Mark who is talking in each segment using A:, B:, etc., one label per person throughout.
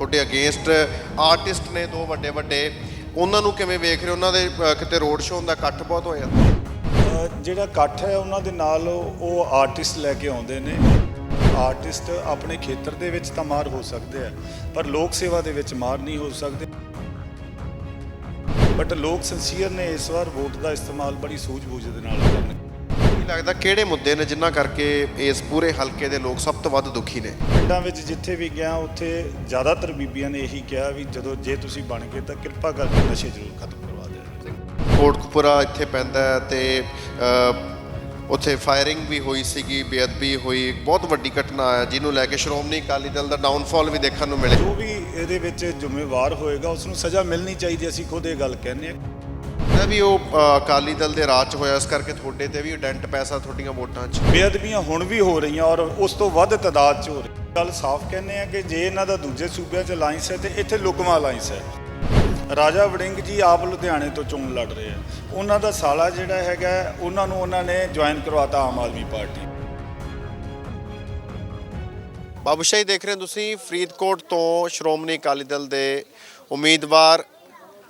A: ਤੁਹਾਡੇ against artist ਨੇ ਦੋ ਵੱਡੇ ਵੱਡੇ। ਉਹਨਾਂ ਨੂੰ ਕਿਵੇਂ ਵੇਖ ਰਹੇ ਉਹਨਾਂ ਦੇ ਕਿਤੇ ਰੋਡ ਸ਼ੋਅ ਹੁੰਦਾ ਇਕੱਠ ਬਹੁਤ ਹੋਇਆ?
B: ਅ, ਜਿਹੜਾ ਇਕੱਠ ਹੈ ਉਹਨਾਂ ਦੇ ਨਾਲ ਉਹ ਆਰਟਿਸਟ ਲੈ ਕੇ ਆਉਂਦੇ ਨੇ। ਆਰਟਿਸਟ ਆਪਣੇ ਖੇਤਰ ਦੇ ਵਿੱਚ ਤਾਂ ਮਾਰ ਹੋ ਸਕਦੇ ਆ ਪਰ ਲੋਕ ਸੇਵਾ ਦੇ ਵਿੱਚ ਮਾਰ ਨਹੀਂ ਹੋ ਸਕਦੇ। ਬਟ ਲੋਕ ਸੰਸੀਅਰ ਨੇ ਇਸ ਵਾਰ ਵੋਟ ਦਾ ਇਸਤੇਮਾਲ ਬੜੀ ਸੂਝ-ਬੂਝ ਦੇ ਨਾਲ ਕਰਨਗੇ।
A: ਲੱਗਦਾ ਕਿਹੜੇ ਮੁੱਦੇ ਨੇ ਜਿਨ੍ਹਾਂ ਕਰਕੇ ਇਸ ਪੂਰੇ ਹਲਕੇ ਦੇ ਲੋਕ ਸਭ ਤੋਂ ਵੱਧ ਦੁਖੀ ਨੇ?
B: ਪਿੰਡਾਂ ਵਿੱਚ ਜਿੱਥੇ ਵੀ ਗਿਆ ਉੱਥੇ ਜ਼ਿਆਦਾਤਰ ਬੀਬੀਆਂ ਨੇ ਇਹੀ ਕਿਹਾ ਵੀ ਜਦੋਂ ਜੇ ਤੁਸੀਂ ਬਣ ਗਏ ਤਾਂ ਕਿਰਪਾ ਕਰਕੇ ਨਸ਼ੇ ਜ਼ਰੂਰ ਖਤਮ ਕਰਵਾ ਦਿਓ।
A: ਕੋਟਕਪੁਰਾ ਇੱਥੇ ਪੈਂਦਾ ਹੈ ਤੇ ਉੱਥੇ ਫਾਇਰਿੰਗ ਵੀ ਹੋਈ ਸੀਗੀ ਬੇਅਦਬੀ ਹੋਈ ਬਹੁਤ ਵੱਡੀ ਘਟਨਾ ਹੈ ਜਿਹਨੂੰ ਲੈ ਕੇ ਸ਼੍ਰੋਮਣੀ ਅਕਾਲੀ ਦਲ ਦਾ ਡਾਊਨਫਾਲ ਵੀ ਦੇਖਣ ਨੂੰ ਮਿਲੇ
B: ਜੋ ਵੀ ਇਹਦੇ ਵਿੱਚ ਜ਼ਿੰਮੇਵਾਰ ਹੋਏਗਾ ਉਸ ਨੂੰ ਸਜ਼ਾ ਮਿਲਣੀ ਚਾਹੀਦੀ ਅਸੀਂ ਖੁਦ ਇਹ ਗੱਲ ਕਹਿੰਦੇ ਹਾਂ।
A: ਇਹ ਵੀ ਉਹ ਅ, ਅਕਾਲੀ ਦਲ ਦੇ ਰਾਜ 'ਚ ਹੋਇਆ ਇਸ ਕਰਕੇ ਤੁਹਾਡੇ ਤੇ ਵੀ ਡੈਂਟ ਪੈਸਾ ਤੁਹਾਡੀਆਂ ਵੋਟਾਂ 'ਚ।
B: ਬੇਅਦਬੀਆਂ ਹੁਣ ਵੀ ਹੋ ਰਹੀਆਂ ਔਰ ਉਸ ਤੋਂ ਵੱਧ ਤਾਦਾਦ 'ਚ ਹੋ ਰਹੀ ਗੱਲ ਸਾਫ਼ ਕਹਿੰਦੇ ਆ ਕਿ ਜੇ ਇਹਨਾਂ ਦਾ ਦੂਜੇ ਸੂਬਿਆਂ 'ਚ ਅਲਾਈਅੰਸ ਹੈ ਤੇ ਇੱਥੇ ਲੁਕਮਾ ਅਲਾਈਅੰਸ ਹੈ। ਰਾਜਾ ਵੜਿੰਗ ਜੀ ਆਪ ਲੁਧਿਆਣੇ ਤੋਂ ਚੋਣ ਲੜ ਰਹੇ ਆ। ਉਹਨਾਂ ਦਾ ਸਾਲਾ ਜਿਹੜਾ ਹੈਗਾ ਉਹਨਾਂ ਨੂੰ ਉਹਨਾਂ ਨੇ ਜੁਆਇਨ ਕਰਵਾਤਾ ਆਮ ਆਦਮੀ ਪਾਰਟੀ।
A: ਬਾਬੂਸ਼ਾਹੀ ਦੇਖ ਰਹੇ ਹੋ ਤੁਸੀਂ ਫਰੀਦਕੋਟ ਤੋਂ ਸ਼੍ਰੋਮਣੀ ਅਕਾਲੀ ਦਲ ਦੇ ਉਮੀਦਵਾਰ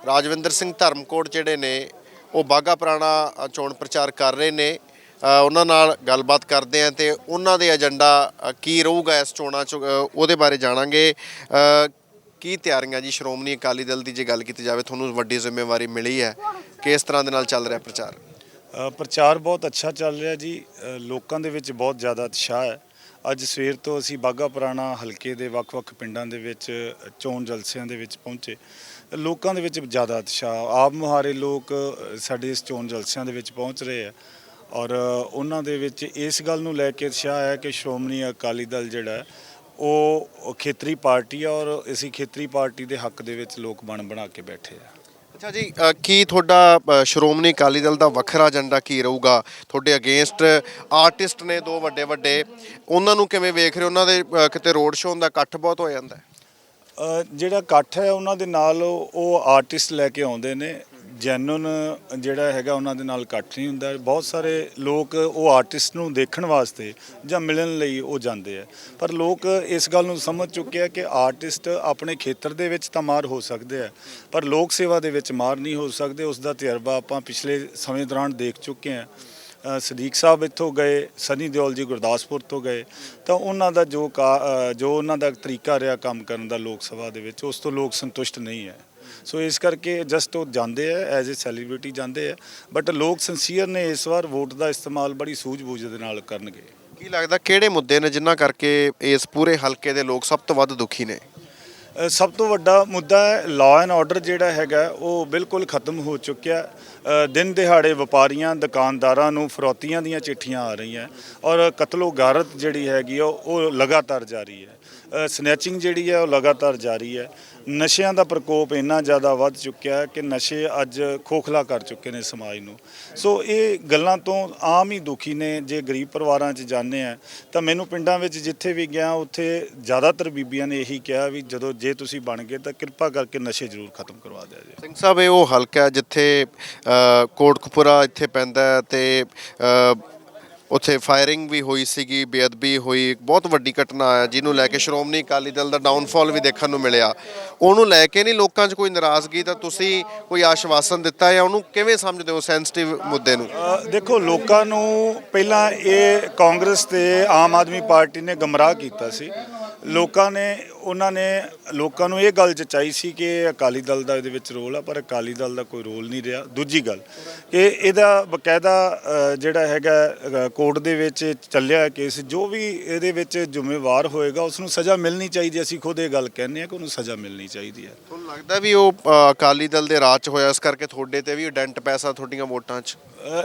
A: ਰਾਜਵਿੰਦਰ ਸਿੰਘ ਧਰਮਕੋਟ ਜਿਹੜੇ ਨੇ, ਉਹ ਬਾਗਾ ਪੁਰਾਣਾ ਚੋਣ ਪ੍ਰਚਾਰ ਕਰ ਰਹੇ ਨੇ। ਉਹਨਾਂ ਨਾਲ ਗੱਲਬਾਤ ਕਰਦੇ ਆਂ ਤੇ ਉਹਨਾਂ ਦੇ ਏਜੰਡਾ ਕੀ ਰਹੂਗਾ ਇਸ ਚੋਣਾਂ 'ਚ ਉਹਦੇ ਬਾਰੇ ਜਾਣਾਂਗੇ। ਕੀ ਤਿਆਰੀਆਂ ਜੀ? ਸ਼੍ਰੋਮਣੀ ਅਕਾਲੀ ਦਲ ਦੀ ਜੇ ਗੱਲ ਕੀਤੀ ਜਾਵੇ, ਤੁਹਾਨੂੰ ਵੱਡੀ ਜ਼ਿੰਮੇਵਾਰੀ ਮਿਲੀ ਹੈ। ਕਿਸ ਤਰ੍ਹਾਂ ਦੇ ਨਾਲ ਚੱਲ ਰਿਹਾ ਪ੍ਰਚਾਰ?
B: ਪ੍ਰਚਾਰ ਬਹੁਤ ਅੱਛਾ ਚੱਲ ਰਿਹਾ ਜੀ। ਲੋਕਾਂ ਦੇ ਵਿੱਚ ਬਹੁਤ ਜ਼ਿਆਦਾ ਉਤਸ਼ਾਹ ਹੈ। ਅੱਜ ਸਵੇਰ ਤੋਂ ਅਸੀਂ ਬਾਗਾ ਪੁਰਾਣਾ ਹਲਕੇ ਦੇ ਵੱਖ-ਵੱਖ ਪਿੰਡਾਂ ਦੇ ਵਿੱਚ, ਚੋਣ ਜਲਸਿਆਂ ਦੇ ਵਿੱਚ ਪਹੁੰਚੇ। ਲੋਕਾਂ ਦੇ ਵਿੱਚ ਜ਼ਿਆਦਾ ਉਤਸ਼ਾਹ ਆਪ ਮੁਹਾਰੇ ਲੋਕ ਸਾਡੇ ਇਸ ਚੋਣ ਜਲਸਿਆਂ ਦੇ ਵਿੱਚ ਪਹੁੰਚ ਰਹੇ ਆ ਔਰ ਉਹਨਾਂ ਦੇ ਵਿੱਚ ਇਸ ਗੱਲ ਨੂੰ ਲੈ ਕੇ ਉਤਸ਼ਾਹ ਹੈ ਕਿ ਸ਼੍ਰੋਮਣੀ ਅਕਾਲੀ ਦਲ ਜਿਹੜਾ ਉਹ ਖੇਤਰੀ ਪਾਰਟੀ ਆ ਔਰ ਇਸੇ ਖੇਤਰੀ ਪਾਰਟੀ ਦੇ ਹੱਕ ਦੇ ਵਿੱਚ ਲੋਕ ਬਣ ਬਣਾ ਕੇ ਬੈਠੇ ਆ।
A: ਅੱਛਾ ਜੀ ਅ, ਕੀ ਤੁਹਾਡਾ ਅ, ਸ਼੍ਰੋਮਣੀ ਅਕਾਲੀ ਦਲ ਦਾ ਵੱਖਰਾ ਏਜੰਡਾ ਕੀ ਰਹੂਗਾ? ਤੁਹਾਡੇ ਅਗੇਂਸਟ ਆਰਟਿਸਟ ਨੇ ਦੋ ਵੱਡੇ ਵੱਡੇ ਉਹਨਾਂ ਨੂੰ ਕਿਵੇਂ ਵੇਖ ਰਹੇ ਹੋ? ਉਹਨਾਂ ਦੇ ਅ, ਕਿਤੇ ਰੋਡ ਸ਼ੋਅ ਦਾ ਇਕੱਠ ਬਹੁਤ ਹੋ ਜਾਂਦਾ ਹੈ।
B: ਜਿਹੜਾ ਇਕੱਠ ਹੈ ਉਹਨਾਂ ਦੇ ਨਾਲ, ਉਹ ਆਰਟਿਸਟ ਲੈ ਕੇ ਆਉਂਦੇ ਨੇ। ਜੈਨੂਨ ਜਿਹੜਾ ਹੈਗਾ ਉਹਨਾਂ ਦੇ ਨਾਲ ਇਕੱਠ ਨਹੀਂ ਹੁੰਦਾ। ਬਹੁਤ ਸਾਰੇ ਲੋਕ ਉਹ ਆਰਟਿਸਟ ਨੂੰ ਦੇਖਣ ਵਾਸਤੇ ਜਾਂ ਮਿਲਣ ਲਈ ਉਹ ਜਾਂਦੇ ਆ। ਪਰ ਲੋਕ ਇਸ ਗੱਲ ਨੂੰ ਸਮਝ ਚੁੱਕੇ ਆ ਕਿ ਆਰਟਿਸਟ ਆਪਣੇ ਖੇਤਰ ਦੇ ਵਿੱਚ ਤਾਂ ਮਾਰ ਹੋ ਸਕਦੇ ਆ, ਪਰ ਲੋਕ ਸੇਵਾ ਦੇ ਵਿੱਚ ਮਾਰ ਨਹੀਂ ਹੋ ਸਕਦੇ। ਉਸ ਦਾ ਤਜਰਬਾ ਆਪਾਂ ਪਿਛਲੇ ਸਮੇਂ ਦੌਰਾਨ ਦੇਖ ਚੁੱਕੇ ਆ। ਸਦੀਕ ਸਾਹਿਬ ਇੱਥੋਂ ਗਏ, ਸਨੀ ਦਿਓਲ ਜੀ ਗੁਰਦਾਸਪੁਰ ਤੋਂ ਗਏ। ਤਾਂ ਉਹਨਾਂ ਦਾ ਜੋ ਕਾ- ਜੋ ਉਹਨਾਂ ਦਾ ਤਰੀਕਾ ਰਿਹਾ ਕੰਮ ਕਰਨ ਦਾ ਲੋਕ ਸਭਾ ਦੇ ਵਿੱਚ, ਉਸ ਤੋਂ ਲੋਕ ਸੰਤੁਸ਼ਟ ਨਹੀਂ ਹੈ। ਸੋ ਇਸ ਕਰਕੇ ਜਸਟ ਉਹ ਜਾਂਦੇ ਆ ਐਜ਼ ਅ ਸੈਲੀਬ੍ਰਿਟੀ ਜਾਂਦੇ ਆ। ਬਟ ਲੋਕ ਸੰਸੀਅਰ ਨੇ ਇਸ ਵਾਰ ਵੋਟ ਦਾ ਇਸਤੇਮਾਲ ਬੜੀ ਸੂਝ-ਬੂਝ ਦੇ ਨਾਲ ਕਰਨਗੇ।
A: ਕੀ ਲੱਗਦਾ ਕਿਹੜੇ ਮੁੱਦੇ ਨੇ ਜਿਨ੍ਹਾਂ ਕਰਕੇ ਇਸ ਪੂਰੇ ਹਲਕੇ ਦੇ ਲੋਕ ਸਭ ਤੋਂ ਵੱਧ ਦੁਖੀ ਨੇ?
B: ਸਭ ਤੋਂ ਵੱਡਾ ਮੁੱਦਾ ਹੈ ਲਾਅ ਐਂਡ ਆਰਡਰ ਜਿਹੜਾ ਹੈਗਾ ਉਹ ਬਿਲਕੁਲ ਖਤਮ ਹੋ ਚੁੱਕਿਆ ਦਿਨ ਦਿਹਾੜੇ ਵਪਾਰੀਆਂ ਦੁਕਾਨਦਾਰਾਂ ਨੂੰ ਫਰੋਤੀਆਂ ਦੀਆਂ ਚਿੱਠੀਆਂ ਆ ਰਹੀਆਂ ਔਰ ਕਤਲੋ ਗਾਰਤ ਜਿਹੜੀ ਹੈਗੀ ਆ, ਉਹ ਲਗਾਤਾਰ ਜਾਰੀ ਹੈ। ਸਨੈਚਿੰਗ ਜਿਹੜੀ ਹੈ ਉਹ ਲਗਾਤਾਰ ਜਾਰੀ ਹੈ। ਨਸ਼ਿਆਂ ਦਾ ਪ੍ਰਕੋਪ ਇੰਨਾ ਜ਼ਿਆਦਾ ਵੱਧ ਚੁੱਕਿਆ ਕਿ ਨਸ਼ੇ ਅੱਜ ਖੋਖਲਾ ਕਰ ਚੁੱਕੇ ਨੇ ਸਮਾਜ ਨੂੰ। ਸੋ ਇਹ ਗੱਲਾਂ ਤੋਂ ਆਮ ਹੀ ਦੁਖੀ ਨੇ। ਜੇ ਗਰੀਬ ਪਰਿਵਾਰਾਂ 'ਚ ਜਾਂਦੇ ਆ, ਤਾਂ ਮੈਨੂੰ ਪਿੰਡਾਂ ਵਿੱਚ ਜਿੱਥੇ ਵੀ ਗਿਆ, ਉੱਥੇ ਜ਼ਿਆਦਾਤਰ ਬੀਬੀਆਂ ਨੇ ਇਹੀ ਕਿਹਾ ਵੀ ਜਦੋਂ ਜੇ ਤੁਸੀਂ ਬਣ ਗਏ, ਤਾਂ ਕਿਰਪਾ ਕਰਕੇ ਨਸ਼ੇ ਜ਼ਰੂਰ ਖਤਮ ਕਰਵਾ ਦਿਆ ਜੇ।
A: ਸਿੰਘ ਸਾਹਿਬ, ਇਹ ਉਹ ਹਲਕਾ ਜਿੱਥੇ ਕੋਟਕਪੁਰਾ ਇੱਥੇ ਪੈਂਦਾ ਹੈ ਤੇ ਉੱਥੇ ਫਾਇਰਿੰਗ ਵੀ ਹੋਈ ਸੀਗੀ, ਬੇਅਦਬੀ ਹੋਈ, ਬਹੁਤ ਵੱਡੀ ਘਟਨਾ ਆ, ਜਿਹਨੂੰ ਲੈ ਕੇ ਸ਼੍ਰੋਮਣੀ ਅਕਾਲੀ ਦਲ ਦਾ ਡਾਊਨਫਾਲ ਵੀ ਦੇਖਣ ਨੂੰ ਮਿਲਿਆ। ਉਹਨੂੰ ਲੈ ਕੇ ਨਹੀਂ ਲੋਕਾਂ 'ਚ ਕੋਈ ਨਾਰਾਜ਼ਗੀ, ਤਾਂ ਤੁਸੀਂ ਕੋਈ ਆਸ਼ਵਾਸਨ ਦਿੱਤਾ ਜਾਂ ਉਹਨੂੰ ਕਿਵੇਂ ਸਮਝਦੇ ਹੋ ਸੈਂਸਿਟਿਵ ਮੁੱਦੇ ਨੂੰ?
B: ਦੇਖੋ, ਲੋਕਾਂ ਨੂੰ ਪਹਿਲਾਂ ਇਹ ਕਾਂਗਰਸ ਤੇ ਆਮ ਆਦਮੀ ਪਾਰਟੀ ਨੇ ਗਮਰਾਹ ਕੀਤਾ ਸੀ। ਲੋਕਾਂ ਨੇ ਉਹਨਾਂ ਨੇ ਲੋਕਾਂ ਨੂੰ ਇਹ ਗੱਲ ਜਚਾਈ ਸੀ ਕਿ ਅਕਾਲੀ ਦਲ ਦਾ ਇਹਦੇ ਵਿੱਚ ਰੋਲ ਆ ਪਰ ਅਕਾਲੀ ਦਲ ਦਾ ਕੋਈ ਰੋਲ ਨਹੀਂ ਰਿਹਾ। ਦੂਜੀ ਗੱਲ ਕਿ ਇਹਦਾ ਬਕਾਇਦਾ ਜਿਹੜਾ ਹੈਗਾ ਕੋਰਟ ਦੇ ਵਿੱਚ ਚੱਲਿਆ ਕੇਸ ਜੋ ਵੀ ਇਹਦੇ ਵਿੱਚ ਜ਼ਿੰਮੇਵਾਰ ਹੋਏਗਾ ਉਸ ਨੂੰ ਸਜ਼ਾ ਮਿਲਣੀ ਚਾਹੀਦੀ ਅਸੀਂ ਖੁਦ ਇਹ ਗੱਲ ਕਹਿੰਦੇ ਆ ਕਿ ਉਹਨੂੰ ਸਜ਼ਾ ਮਿਲਣੀ ਚਾਹੀਦੀ ਹੈ।
A: ਤੁਹਾਨੂੰ ਲੱਗਦਾ ਵੀ ਉਹ ਅਕਾਲੀ ਦਲ ਦੇ ਰਾਜ 'ਚ ਹੋਇਆ ਇਸ ਕਰਕੇ ਤੁਹਾਡੇ ਤੇ ਵੀ ਡੈਂਟ ਪੈਸਾ ਤੁਹਾਡੀਆਂ ਵੋਟਾਂ 'ਚ?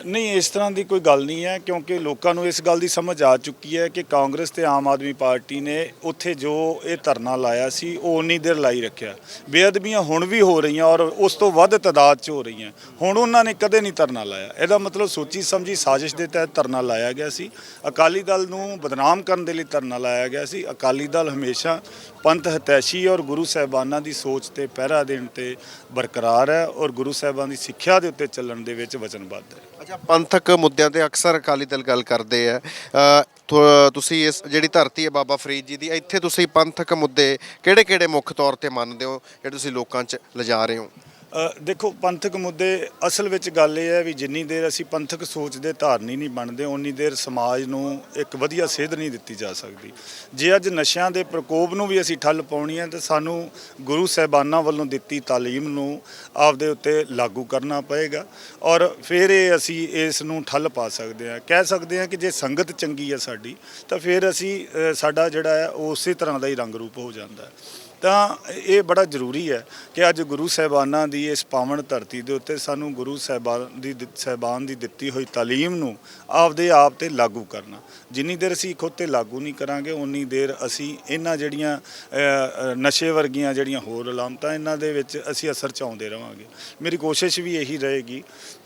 B: ਨਹੀਂ ਇਸ ਤਰ੍ਹਾਂ ਦੀ ਕੋਈ ਗੱਲ ਨਹੀਂ ਹੈ ਕਿਉਂਕਿ ਲੋਕਾਂ ਨੂੰ ਇਸ ਗੱਲ ਦੀ ਸਮਝ ਆ ਚੁੱਕੀ ਹੈ ਕਿ ਕਾਂਗਰਸ ਤੇ ਆਮ ਆਦਮੀ ਪਾਰਟੀ ਨੇ ਉੱਥੇ ਜੋ ਇਹ ਧਰਨਾ ਧਰਨਾ ਲਾਇਆ ਸੀ, ਉਹ ਉਨੀ ਦੇਰ ਲਾਈ ਰੱਖਿਆ। ਬੇਅਦਬੀਆਂ ਹੁਣ ਵੀ ਹੋ ਰਹੀਆਂ ਔਰ ਉਸ ਤੋਂ ਵੱਧ ਤਾਦਾਦ 'ਚ ਹੋ ਰਹੀਆਂ। ਹੁਣ ਉਹਨਾਂ ਨੇ ਕਦੇ ਨਹੀਂ ਧਰਨਾ ਲਾਇਆ। ਇਹਦਾ ਮਤਲਬ ਸੋਚੀ ਸਮਝੀ ਸਾਜ਼ਿਸ਼ ਦੇ ਤਹਿਤ ਧਰਨਾ ਲਾਇਆ ਗਿਆ ਸੀ। ਅਕਾਲੀ ਦਲ ਨੂੰ ਬਦਨਾਮ ਕਰਨ ਦੇ ਲਈ ਧਰਨਾ ਲਾਇਆ ਗਿਆ ਸੀ। ਅਕਾਲੀ ਦਲ ਹਮੇਸ਼ਾ ਪੰਥ ਹਤੈਸ਼ੀ ਔਰ ਗੁਰੂ ਸਾਹਿਬਾਨਾਂ ਦੀ ਸੋਚ ਤੇ ਪਹਿਰਾ ਦੇਣ ਤੇ ਬਰਕਰਾਰ ਹੈ ਔਰ ਗੁਰੂ ਸਾਹਿਬਾਨ ਦੀ ਸਿੱਖਿਆ ਦੇ ਉੱਤੇ ਚੱਲਣ ਦੇ ਵਿੱਚ ਵਚਨਬੱਧ ਹੈ।
A: ਅੱਛਾ, ਪੰਥਕ ਮੁੱਦਿਆਂ ਤੇ ਅਕਸਰ ਅਕਾਲੀ ਦਲ ਗੱਲ ਕਰਦੇ ਆ। ਤੁ- ਤੁਸੀਂ ਇਸ ਜਿਹੜੀ ਧਰਤੀ ਹੈ ਬਾਬਾ ਫਰੀਦ ਜੀ ਦੀ, ਇੱਥੇ ਤੁਸੀਂ ਪੰਥਕ ਮੁੱਦੇ ਕਿਹੜੇ-ਕਿਹੜੇ ਮੁੱਖ ਤੌਰ ਤੇ ਮੰਨਦੇ ਹੋ, ਜਿਹੜੇ ਤੁਸੀਂ ਲੋਕਾਂ 'ਚ ਲਿਜਾ ਰਹੇ ਹੋ?
B: ਦੇਖੋ, ਪੰਥਕ ਮੁੱਦੇ ਅਸਲ ਵਿੱਚ ਗੱਲ ਇਹ ਹੈ ਵੀ ਜਿੰਨੀ ਦੇਰ ਅਸੀਂ ਪੰਥਕ ਸੋਚ ਦੇ ਧਾਰਨੀ ਨਹੀਂ ਬਣਦੇ ਉਨੀ ਦੇਰ ਸਮਾਜ ਨੂੰ ਇੱਕ ਵਧੀਆ ਸੇਧ ਨਹੀਂ ਦਿੱਤੀ ਜਾ ਸਕਦੀ। ਜੇ ਅੱਜ ਨਸ਼ਿਆਂ ਦੇ ਪ੍ਰਕੋਪ ਨੂੰ ਵੀ ਅਸੀਂ ਠੱਲ ਪਾਉਣੀ ਹੈ, ਤਾਂ ਸਾਨੂੰ ਗੁਰੂ ਸਾਹਿਬਾਨਾਂ ਵੱਲੋਂ ਦਿੱਤੀ ਤਾਲੀਮ ਨੂੰ ਆਪਦੇ ਉੱਤੇ ਲਾਗੂ ਕਰਨਾ ਪਏਗਾ ਔਰ ਫਿਰ ਇਹ ਅਸੀਂ ਇਸ ਨੂੰ ਠੱਲ ਪਾ ਸਕਦੇ ਹਾਂ। ਕਹਿ ਸਕਦੇ ਹਾਂ ਕਿ ਜੇ ਸੰਗਤ ਚੰਗੀ ਹੈ ਸਾਡੀ, ਤਾਂ ਫਿਰ ਅਸੀਂ ਸਾਡਾ ਜਿਹੜਾ ਹੈ, ਉਹ ਉਸੇ ਤਰ੍ਹਾਂ ਦਾ ਹੀ ਰੰਗ ਰੂਪ ਹੋ ਜਾਂਦਾ ਹੈ। ਤਾਂ ਇਹ ਬੜਾ ਜ਼ਰੂਰੀ ਹੈ ਕਿ ਅੱਜ ਗੁਰੂ ਸਾਹਿਬਾਨਾਂ ਦੀ ਇਸ ਪਾਵਨ ਧਰਤੀ ਦੇ ਉੱਤੇ ਸਾਨੂੰ ਗੁਰੂ ਸਾਹਿਬਾਨ ਦੀ ਦਿੱਤ- ਸਾਹਿਬਾਨ ਦੀ ਦਿੱਤੀ ਹੋਈ ਤਾਲੀਮ ਨੂੰ ਆਪਦੇ ਆਪ ਤੇ ਲਾਗੂ ਕਰਨਾ। ਜਿੰਨੀ ਦੇਰ ਅਸੀਂ ਖੁਦ ਤੇ ਲਾਗੂ ਨਹੀਂ ਕਰਾਂਗੇ ਉਨੀ ਦੇਰ ਅਸੀਂ ਇਹਨਾਂ ਜਿਹੜੀਆਂ ਨਸ਼ੇ ਵਰਗੀਆਂ ਜਿਹੜੀਆਂ ਹੋਰ ਅਲਾਮਤਾਂ, ਇਹਨਾਂ ਦੇ ਵਿੱਚ ਅਸੀਂ ਅਸਰ ਚਾਉਂਦੇ ਰਵਾਂਗੇ। ਮੇਰੀ ਕੋਸ਼ਿਸ਼ ਵੀ ਇਹੀ ਰਹੇਗੀ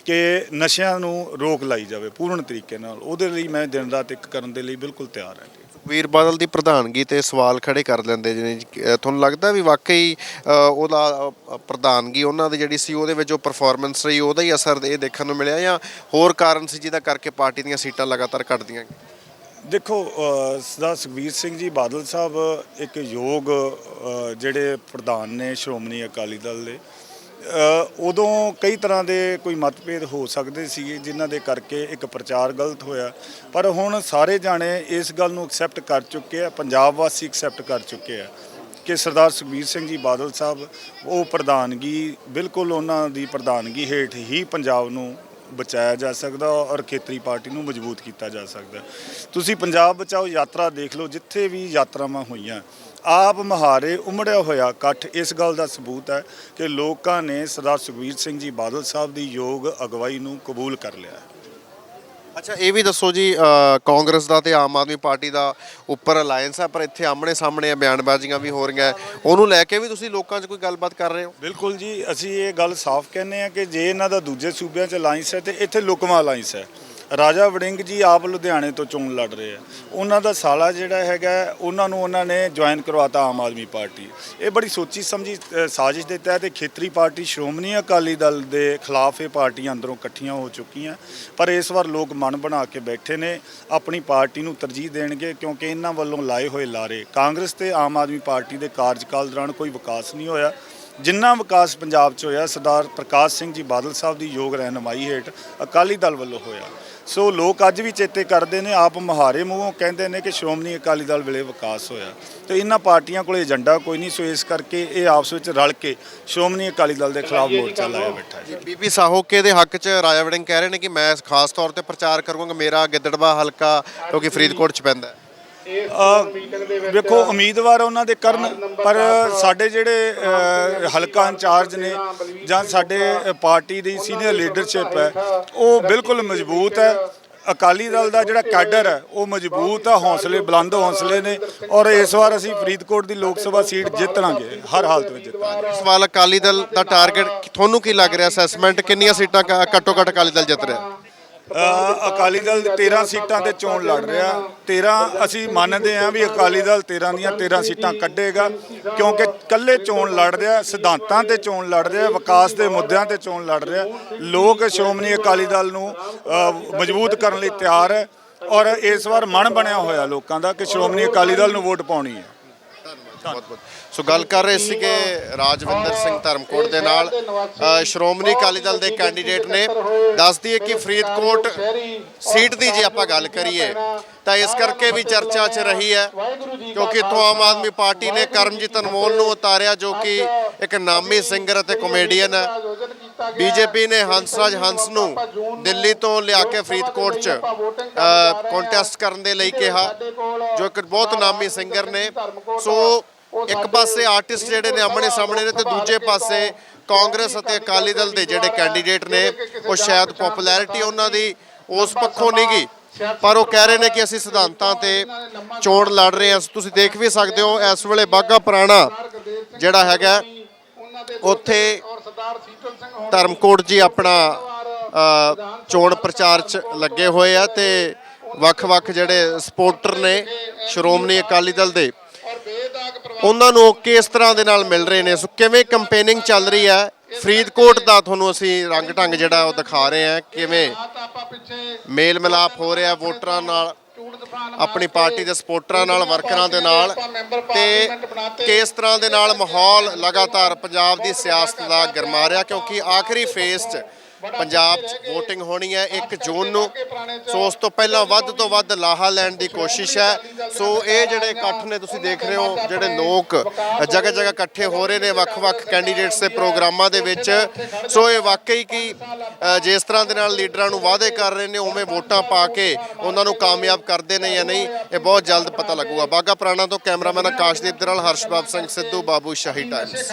B: ਕਿ ਨਸ਼ਿਆਂ ਨੂੰ ਰੋਕ ਲਾਈ ਜਾਵੇ ਪੂਰਨ ਤਰੀਕੇ ਨਾਲ। ਉਹਦੇ ਲਈ ਮੈਂ ਦਿਨ ਰਾਤ ਇੱਕ ਕਰਨ ਦੇ ਲਈ ਬਿਲਕੁਲ ਤਿਆਰ ਹਾਂ
A: ਵੀਰ ਬਾਦਲ ਦੀ ਪ੍ਰਧਾਨਗੀ ਤੇ ਸਵਾਲ ਖੜੇ ਕਰ ਲੈਂਦੇ ਜਿਹਨੇ ਤੁਹਾਨੂੰ ਲੱਗਦਾ ਵੀ ਵਾਕਈ ਉਹਦਾ ਪ੍ਰਧਾਨਗੀ ਉਹਨਾਂ ਦੀ ਜਿਹੜੀ ਸੀ ਉਹਦੇ ਵਿੱਚ ਜੋ ਪਰਫਾਰਮੈਂਸ ਰਹੀ ਉਹਦਾ ਹੀ ਅਸਰ ਇਹ ਦੇਖਣ ਨੂੰ ਮਿਲਿਆ ਜਾਂ ਹੋਰ ਕਾਰਨ ਸੀ ਜਿਹਦਾ ਕਰਕੇ ਪਾਰਟੀ ਦੀਆਂ ਸੀਟਾਂ ਲਗਾਤਾਰ ਘਟਦੀਆਂ
B: ਦੇਖੋ ਅ, ਸਰਦਾਰ ਸੁਖਬੀਰ ਸਿੰਘ ਜੀ ਬਾਦਲ ਸਾਹਿਬ ਇੱਕ ਯੋਗ ਜਿਹੜੇ ਪ੍ਰਧਾਨ ਨੇ ਸ਼੍ਰੋਮਣੀ ਅਕਾਲੀ ਦਲ ਦੇ ਉਦੋਂ ਕਈ ਤਰ੍ਹਾਂ ਦੇ ਕੋਈ ਮਤਭੇਦ ਹੋ ਸਕਦੇ ਸੀਗੇ ਜਿਨ੍ਹਾਂ ਦੇ ਕਰਕੇ ਇੱਕ ਪ੍ਰਚਾਰ ਗਲਤ ਹੋਇਆ। ਪਰ ਹੁਣ ਸਾਰੇ ਜਾਣੇ ਇਸ ਗੱਲ ਨੂੰ ਐਕਸੈਪਟ ਕਰ ਚੁੱਕੇ ਆ, ਪੰਜਾਬ ਵਾਸੀ ਐਕਸੈਪਟ ਕਰ ਚੁੱਕੇ ਆ ਕਿ ਸਰਦਾਰ ਸੁਖਬੀਰ ਸਿੰਘ ਜੀ ਬਾਦਲ ਸਾਹਿਬ, ਉਹ ਪ੍ਰਧਾਨਗੀ, ਬਿਲਕੁਲ ਉਹਨਾਂ ਦੀ ਪ੍ਰਧਾਨਗੀ ਹੇਠ ਹੀ ਪੰਜਾਬ ਨੂੰ ਬਚਾਇਆ ਜਾ ਸਕਦਾ ਔਰ ਖੇਤਰੀ ਪਾਰਟੀ ਨੂੰ ਮਜ਼ਬੂਤ ਕੀਤਾ ਜਾ ਸਕਦਾ। ਤੁਸੀਂ ਪੰਜਾਬ ਬਚਾਓ ਯਾਤਰਾ ਦੇਖ ਲਓ, ਜਿੱਥੇ ਵੀ ਯਾਤਰਾਵਾਂ ਹੋਈਆਂ ਆਪ ਮਹਾਰੇ ਉਮੜਿਆ ਹੋਇਆ ਇਕੱਠ ਇਸ ਗੱਲ ਦਾ ਸਬੂਤ ਹੈ ਕਿ ਲੋਕਾਂ ਨੇ ਸਰਦਾਰ ਸੁਖਬੀਰ ਸਿੰਘ ਜੀ ਬਾਦਲ ਸਾਹਿਬ ਦੀ ਯੋਗ ਅਗਵਾਈ ਨੂੰ ਕਬੂਲ ਕਰ ਲਿਆ ਹੈ।
A: ਅੱਛਾ ਇਹ ਵੀ ਦੱਸੋ ਜੀ ਕਾਂਗਰਸ ਦਾ ਤੇ ਆਮ ਆਦਮੀ ਪਾਰਟੀ ਦਾ ਉੱਪਰ ਅਲਾਈਅੰਸ ਹੈ ਪਰ ਇੱਥੇ ਆਮਣੇ ਸਾਹਮਣੇ ਬਿਆਨਬਾਜ਼ੀਆਂ ਵੀ ਹੋ ਰਹੀਆਂ ਉਹਨੂੰ ਲੈ ਕੇ ਵੀ ਤੁਸੀਂ ਲੋਕਾਂ 'ਚ ਕੋਈ ਗੱਲਬਾਤ ਕਰ ਰਹੇ ਹੋ?
B: ਬਿਲਕੁਲ ਜੀ ਅਸੀਂ ਇਹ ਗੱਲ ਸਾਫ਼ ਕਹਿੰਦੇ ਆ ਕਿ ਜੇ ਇਹਨਾਂ ਦਾ ਦੂਜੇ ਸੂਬਿਆਂ 'ਚ ਅਲਾਈਅੰਸ ਹੈ ਤੇ ਇੱਥੇ ਲੁਕਮਾ ਅਲਾਈਅੰਸ ਹੈ। ਰਾਜਾ ਵੜਿੰਗ ਜੀ ਆਪ ਲੁਧਿਆਣੇ ਤੋਂ ਚੋਣ ਲੜ ਰਹੇ ਆ। ਉਹਨਾਂ ਦਾ ਸਾਲਾ ਜਿਹੜਾ ਹੈਗਾ, ਉਹਨਾਂ ਨੂੰ ਉਹਨਾਂ ਨੇ ਜੁਆਇਨ ਕਰਵਾਤਾ ਆਮ ਆਦਮੀ ਪਾਰਟੀ। ਇਹ ਬੜੀ ਸੋਚੀ ਸਮਝੀ ਸਾਜ਼ਿਸ਼ ਦੇ ਤਹਿਤ ਇਹ ਖੇਤਰੀ ਪਾਰਟੀ ਸ਼੍ਰੋਮਣੀ ਅਕਾਲੀ ਦਲ ਦੇ ਖਿਲਾਫ ਇਹ ਪਾਰਟੀਆਂ ਅੰਦਰੋਂ ਇਕੱਠੀਆਂ ਹੋ ਚੁੱਕੀਆਂ। ਪਰ ਇਸ ਵਾਰ ਲੋਕ ਮਨ ਬਣਾ ਕੇ ਬੈਠੇ ਨੇ, ਆਪਣੀ ਪਾਰਟੀ ਨੂੰ ਤਰਜੀਹ ਦੇਣਗੇ ਕਿਉਂਕਿ ਇਹਨਾਂ ਵੱਲੋਂ ਲਾਏ ਹੋਏ ਲਾਰੇ ਕਾਂਗਰਸ ਤੇ ਆਮ ਆਦਮੀ ਪਾਰਟੀ ਦੇ ਕਾਰਜਕਾਲ ਦੌਰਾਨ ਕੋਈ ਵਿਕਾਸ ਨਹੀਂ ਹੋਇਆ। ਜਿੰਨਾ ਵਿਕਾਸ ਪੰਜਾਬ 'ਚ ਹੋਇਆ ਸਰਦਾਰ ਪ੍ਰਕਾਸ਼ ਸਿੰਘ ਜੀ ਬਾਦਲ ਸਾਹਿਬ ਦੀ ਯੋਗ ਰਹਿਨਮਾਈ ਹੇਠ ਅਕਾਲੀ ਦਲ ਵੱਲੋਂ ਹੋਇਆ। ਸੋ ਲੋਕ ਅੱਜ ਵੀ ਚੇਤੇ ਕਰਦੇ ਨੇ ਆਪ ਮਹਾਰੇ ਮੂੰਹੋਂ ਕਹਿੰਦੇ ਨੇ ਕਿ ਸ਼੍ਰੋਮਣੀ ਅਕਾਲੀ ਦਲ ਵੇਲੇ ਵਿਕਾਸ ਹੋਇਆ। ਤੇ ਇਹਨਾਂ ਪਾਰਟੀਆਂ ਕੋਲੇ ਏਜੰਡਾ ਕੋਈ ਨਹੀਂ ਸੋ ਇਸ ਕਰਕੇ ਇਹ ਆਪਸ ਵਿੱਚ ਰਲ ਕੇ ਸ਼੍ਰੋਮਣੀ ਅਕਾਲੀ ਦਲ ਦੇ ਖਿਲਾਫ ਮੋਰਚਾ ਲਾਇਆ ਬੈਠਾ ਹੈ।
A: ਬੀਬੀ ਸਾਹੋਕੇ ਦੇ ਹੱਕ 'ਚ ਰਾਜਾ ਵੜਿੰਗ ਕਹਿ ਰਹੇ ਨੇ ਕਿ ਮੈਂ ਖਾਸ ਤੌਰ ਤੇ ਪ੍ਰਚਾਰ ਕਰੂੰਗਾ ਮੇਰਾ ਗਿੱਦੜਵਾ ਹਲਕਾ ਕਿਉਂਕਿ ਫਰੀਦਕੋਟ 'ਚ ਪੈਂਦਾ
B: ਵੇਖੋ ਉਮੀਦਵਾਰ ਉਹਨਾਂ ਦੇ ਕਰਨ ਪਰ ਸਾਡੇ ਜਿਹੜੇ ਹਲਕਾ ਇੰਚਾਰਜ ਨੇ ਜਾਂ ਸਾਡੇ ਪਾਰਟੀ ਦੀ ਸੀਨੀਅਰ ਲੀਡਰਸ਼ਿਪ ਹੈ ਉਹ ਬਿਲਕੁਲ ਮਜ਼ਬੂਤ ਹੈ। ਅਕਾਲੀ ਦਲ ਦਾ ਜਿਹੜਾ ਕੈਡਰ ਹੈ ਉਹ ਮਜ਼ਬੂਤ ਹੈ ਹੌਸਲੇ ਬੁਲੰਦ ਹੌਸਲੇ ਨੇ ਔਰ ਇਸ ਵਾਰ ਅਸੀਂ ਫਰੀਦਕੋਟ ਦੀ ਲੋਕ ਸਭਾ ਸੀਟ ਜਿੱਤਣਾਂਗੇ ਹਰ ਹਾਲਤ ਵਿੱਚ ਜਿੱਤਾਂਗੇ
A: ਇਸ ਵਾਰ ਅਕਾਲੀ ਦਲ ਦਾ ਟਾਰਗੇਟ ਤੁਹਾਨੂੰ ਕੀ ਲੱਗ ਰਿਹਾ? ਅਸੈਸਮੈਂਟ ਕਿੰਨੀਆਂ ਸੀਟਾਂ ਕ- ਘੱਟੋ ਘੱਟ ਅਕਾਲੀ ਦਲ ਜਿੱਤ ਰਿਹਾ?
B: ਅਕਾਲੀ ਦਲ 13 ਸੀਟਾਂ ਤੇ ਚੋਣ ਲੜ ਰਿਹਾ। 13 ਅਸੀਂ ਮੰਨਦੇ ਹਾਂ ਵੀ ਅਕਾਲੀ ਦਲ 13 ਦੀਆਂ 13 ਸੀਟਾਂ ਕੱਢੇਗਾ ਕਿਉਂਕਿ ਕੱਲੇ ਚੋਣ ਲੜ ਰਿਹਾ ਸਿਧਾਂਤਾਂ ਤੇ ਚੋਣ ਲੜ ਰਿਹਾ ਵਿਕਾਸ ਦੇ ਮੁੱਦਿਆਂ ਤੇ ਚੋਣ ਲੜ ਰਿਹਾ। ਲੋਕ ਸ਼੍ਰੋਮਣੀ ਅਕਾਲੀ ਦਲ ਨੂੰ ਮਜ਼ਬੂਤ ਕਰਨ ਲਈ ਤਿਆਰ ਹੈ ਔਰ ਇਸ ਵਾਰ ਮਨ ਬਣਿਆ ਹੋਇਆ ਲੋਕਾਂ ਦਾ ਕਿ ਸ਼੍ਰੋਮਣੀ ਅਕਾਲੀ ਦਲ ਨੂੰ ਵੋਟ ਪਾਉਣੀ ਹੈ।
A: ਬਹੁਤ ਬਹੁਤ। ਸੋ ਗੱਲ ਕਰ ਰਹੇ ਸੀ ਕਿ ਰਾਜਵਿੰਦਰ ਸਿੰਘ ਧਰਮਕੋਟ ਦੇ ਨਾਲ ਸ਼੍ਰੋਮਣੀ ਅਕਾਲੀ ਦਲ ਦੇ ਕੈਂਡੀਡੇਟ ਨੇ ਦੱਸਦੀ ਹੈ ਕਿ ਫਰੀਦਕੋਟ ਸੀਟ ਦੀ ਜੇ ਆਪਾਂ ਗੱਲ ਕਰੀਏ, ਤਾਂ ਇਸ ਕਰਕੇ ਵੀ ਚਰਚਾ 'ਚ ਰਹੀ ਹੈ, ਕਿਉਂਕਿ ਇੱਥੋਂ ਆਮ ਆਦਮੀ ਪਾਰਟੀ ਨੇ ਕਰਮਜੀਤ ਅਨਮੋਲ ਨੂੰ ਉਤਾਰਿਆ, ਜੋ ਕਿ ਇੱਕ ਨਾਮੀ ਸਿੰਗਰ ਅਤੇ ਕਾਮੇਡੀਅਨ ਹੈ। ਬੀਜੇਪੀ ਨੇ ਹੰਸਰਾਜ ਹੰਸ ਨੂੰ ਦਿੱਲੀ ਤੋਂ ਲਿਆ ਕੇ ਫਰੀਦਕੋਟ 'ਚ ਕੰਟੈਸਟ ਕਰਨ ਦੇ ਲਈ ਕਿਹਾ, ਜੋ ਇੱਕ ਬਹੁਤ ਨਾਮੀ ਸਿੰਗਰ ਨੇ। ਸੋ ਇੱਕ ਪਾਸੇ ਆਰਟਿਸਟ ਜਿਹੜੇ ਨੇ ਆਮਣੇ ਸਾਹਮਣੇ ਨੇ ਤੇ ਦੂਜੇ ਪਾਸੇ ਕਾਂਗਰਸ ਅਤੇ ਅਕਾਲੀ ਦਲ ਦੇ ਜਿਹੜੇ ਕੈਂਡੀਡੇਟ ਨੇ, ਉਹ ਸ਼ਾਇਦ ਪਪੂਲੈਰਿਟੀ ਉਹਨਾਂ ਦੀ ਉਸ ਪੱਖੋਂ ਨਹੀਂ ਗਈ। ਪਰ ਉਹ ਕਹਿ ਰਹੇ ਨੇ ਕਿ ਅਸੀਂ ਸਿਧਾਂਤਾਂ ਤੇ ਚੋਣ ਲੜ ਰਹੇ ਹਾਂ। ਤੁਸੀਂ ਦੇਖ ਵੀ ਸਕਦੇ ਹੋ, ਇਸ ਵੇਲੇ ਬਾਗਾ ਪੁਰਾਣਾ ਜਿਹੜਾ ਹੈਗਾ, ਉੱਥੇ ਧਰਮਕੋਟ ਜੀ ਆਪਣਾ ਚੋਣ ਪ੍ਰਚਾਰ 'ਚ ਲੱਗੇ ਹੋਏ ਆ ਤੇ ਵੱਖ-ਵੱਖ ਜਿਹੜੇ ਸਪੋਰਟਰ ਨੇ ਸ਼੍ਰੋਮਣੀ ਅਕਾਲੀ ਦਲ ਦੇ ਉਹਨਾਂ ਨੂੰ ਕਿਸ ਤਰ੍ਹਾਂ ਦੇ ਨਾਲ ਮਿਲ ਰਹੇ ਨੇ? ਸੋ ਕਿਵੇਂ ਕੰਪੇਨਿੰਗ ਚੱਲ ਰਹੀ ਹੈ ਫਰੀਦਕੋਟ ਦਾ ਤੁਹਾਨੂੰ ਅਸੀਂ ਰੰਗ ਢੰਗ ਜਿਹੜਾ ਉਹ ਦਿਖਾ ਰਹੇ ਹਾਂ ਕਿਵੇਂ ਮੇਲ ਮਿਲਾਪ ਹੋ ਰਿਹਾ ਵੋਟਰਾਂ ਨਾਲ। ਆਪਣੀ ਪਾਰਟੀ ਦੇ ਸਪੋਰਟਰਾਂ ਨਾਲ ਵਰਕਰਾਂ ਦੇ ਨਾਲ ਤੇ ਕਿਸ ਤਰ੍ਹਾਂ ਦੇ ਨਾਲ ਮਾਹੌਲ ਲਗਾਤਾਰ ਪੰਜਾਬ ਦੀ ਸਿਆਸਤ ਦਾ ਗਰਮਾ ਰਿਹਾ ਕਿਉਂਕਿ ਆਖਰੀ ਫੇਜ਼ 'ਚ ਪੰਜਾਬ 'ਚ VOTING ਹੋਣੀ ਹੈ 1 ਜੂਨ ਨੂੰ। ਸੋ ਉਸ ਤੋਂ ਪਹਿਲਾਂ ਵੱਧ ਤੋਂ ਵੱਧ ਲਾਹਾ ਲੈਣ ਦੀ ਕੋਸ਼ਿਸ਼ ਹੈ। ਸੋ ਇਹ ਜਿਹੜੇ ਇਕੱਠ ਨੇ ਤੁਸੀਂ ਦੇਖ ਰਹੇ ਹੋ ਜਿਹੜੇ ਲੋਕ ਜਗ੍ਹਾ ਜਗ੍ਹਾ ਇਕੱਠੇ ਹੋ ਰਹੇ ਨੇ ਵੱਖ-ਵੱਖ ਕੈਂਡੀਡੇਟਸ ਦੇ ਪ੍ਰੋਗਰਾਮਾਂ ਦੇ ਵਿੱਚ। ਸੋ ਇਹ ਵਾਕਈ ਕੀ ਜਿਸ ਤਰ੍ਹਾਂ ਦੇ ਨਾਲ ਲੀਡਰਾਂ ਨੂੰ ਵਾਅਦੇ ਕਰ ਰਹੇ ਨੇ ਉਵੇਂ ਵੋਟਾਂ ਪਾ ਕੇ ਉਹਨਾਂ ਨੂੰ ਕਾਮਯਾਬ ਕਰਦੇ ਨੇ ਜਾਂ ਨਹੀਂ ਇਹ ਬਹੁਤ ਜਲਦ ਪਤਾ ਲੱਗੂਗਾ। ਬਾਗਾ ਪੁਰਾਣਾ ਤੋਂ ਕੈਮਰਾਮੈਨ ਆਕਾਸ਼ਦੀਪ ਦੇ ਨਾਲ ਹਰਸ਼ਬਾਬ ਸਿੰਘ ਸਿੱਧੂ ਬਾਬੂ ਸ਼ਾਹੀ ਟਾਈਮਸ